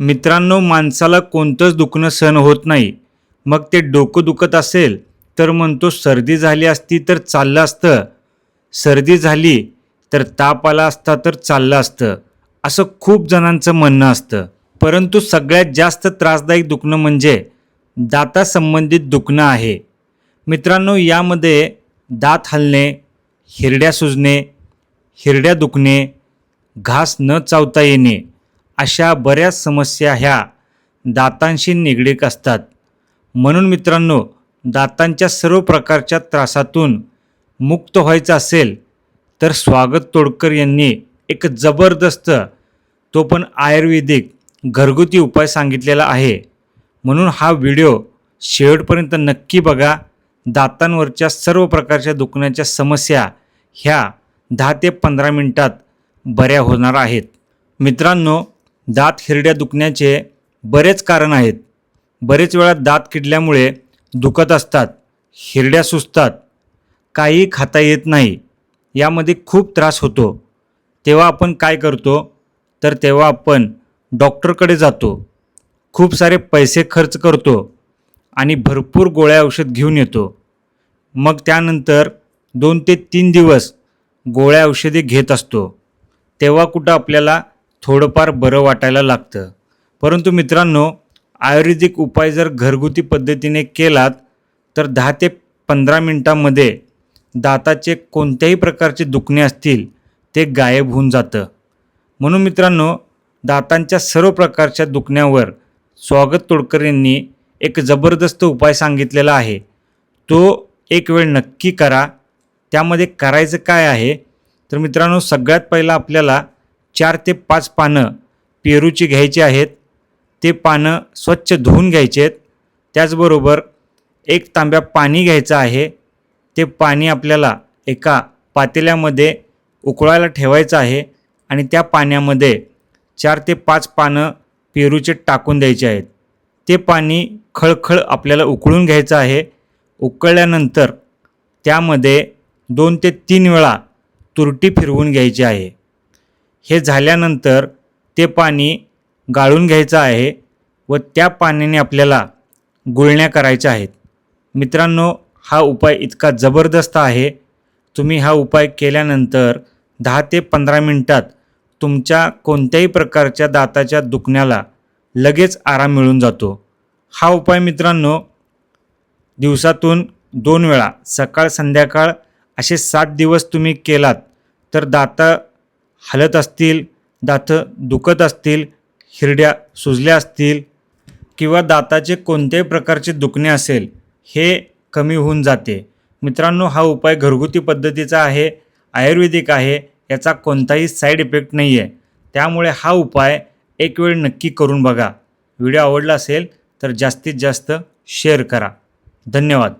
मित्रांनो माणसाला कोणतंच दुखणं सहन होत नाही. मग ते डोकं दुखत असेल तर म्हणतो सर्दी झाली असती तर चाललं असतं. सर्दी झाली तर ताप आला असता तर चाललं असतं. असं खूप जणांचं म्हणणं असतं. परंतु सगळ्यात जास्त त्रासदायक दुखणं म्हणजे दातासंबंधित दुखणं आहे. मित्रांनो यामध्ये दात हलणे हिरड्या सुजणे हिरड्या दुखणे घास न चावता येणे अशा बऱ्याच समस्या ह्या दातांशी निगडीत असतात. म्हणून मित्रांनो दातांच्या सर्व प्रकारच्या त्रासातून मुक्त व्हायचं असेल तर स्वागत तोडकर यांनी एक जबरदस्त तो पण आयुर्वेदिक घरगुती उपाय सांगितलेला आहे. म्हणून हा व्हिडिओ शेवटपर्यंत नक्की बघा. दातांवरच्या सर्व प्रकारच्या दुखण्याच्या समस्या ह्या दहा ते पंधरा मिनटात बऱ्या होणार आहेत. मित्रांनो दात हिरड्या दुखण्याचे बरेच कारण आहेत. बरेच वेळा दात किडल्यामुळे दुखत असतात हिरड्या सुचतात काही खाता येत नाही यामध्ये खूप त्रास होतो. तेव्हा आपण काय करतो? तर तेव्हा आपण डॉक्टरकडे जातो. खूप सारे पैसे खर्च करतो आणि भरपूर गोळ्या औषध घेऊन येतो. मग त्यानंतर दोन ते तीन दिवस गोळ्या औषधे घेत असतो. तेव्हा कुठं आपल्याला थोडंफार बरं वाटायला लागतं. परंतु मित्रांनो आयुर्वेदिक उपाय जर घरगुती पद्धतीने केलात तर दहा ते पंधरा मिनटामध्ये दाताचे कोणत्याही प्रकारचे दुखणे असतील ते गायब होऊन जातं. म्हणून मित्रांनो दातांच्या सर्व प्रकारच्या दुखण्यावर स्वागत तोडकर यांनी एक जबरदस्त उपाय सांगितलेला आहे. तो एक वेळ नक्की करा. त्यामध्ये करायचं काय आहे? तर मित्रांनो सगळ्यात पहिलं आपल्याला चार ते पाच पानं पेरूची घ्यायची आहेत. ते पानं स्वच्छ धुवून घ्यायचे आहेत. त्याचबरोबर एक तांब्या पाणी घ्यायचं आहे. ते पाणी आपल्याला एका पातेल्यामध्ये उकळायला ठेवायचं आहे आणि त्या पाण्यामध्ये चार ते पाच पानं पेरूचे टाकून द्यायचे आहेत. ते पाणी खळखळ आपल्याला उकळून घ्यायचं आहे. उकळल्यानंतर त्यामध्ये दोन ते तीन वेळा तुरटी फिरवून घ्यायची आहे. हे झाल्यानंतर ते पाणी गाळून घ्यायचं आहे व त्या पाण्याने आपल्याला गुळण्या करायच्या आहेत. मित्रांनो हा उपाय इतका जबरदस्त आहे. तुम्ही हा उपाय केल्यानंतर दहा ते पंधरा मिनटात तुमच्या कोणत्याही प्रकारच्या दाताच्या दुखण्याला लगेच आराम मिळून जातो. हा उपाय मित्रांनो दिवसातून दोन वेळा सकाळ संध्याकाळ असे सात दिवस तुम्ही केलात तर दाता हलत असतील दातं दुखत असतील हिरड्या सुजल्या असतील किंवा दाताचे कोणत्याही प्रकारचे दुखणे असेल हे कमी होऊन जाते. मित्रांनो हा उपाय घरगुती पद्धतीचा आहे आयुर्वेदिक आहे याचा कोणताही साईड इफेक्ट नाही आहे त्यामुळे हा उपाय एक वेळ नक्की करून बघा. व्हिडिओ आवडला असेल तर जास्तीत जास्त शेअर करा. धन्यवाद.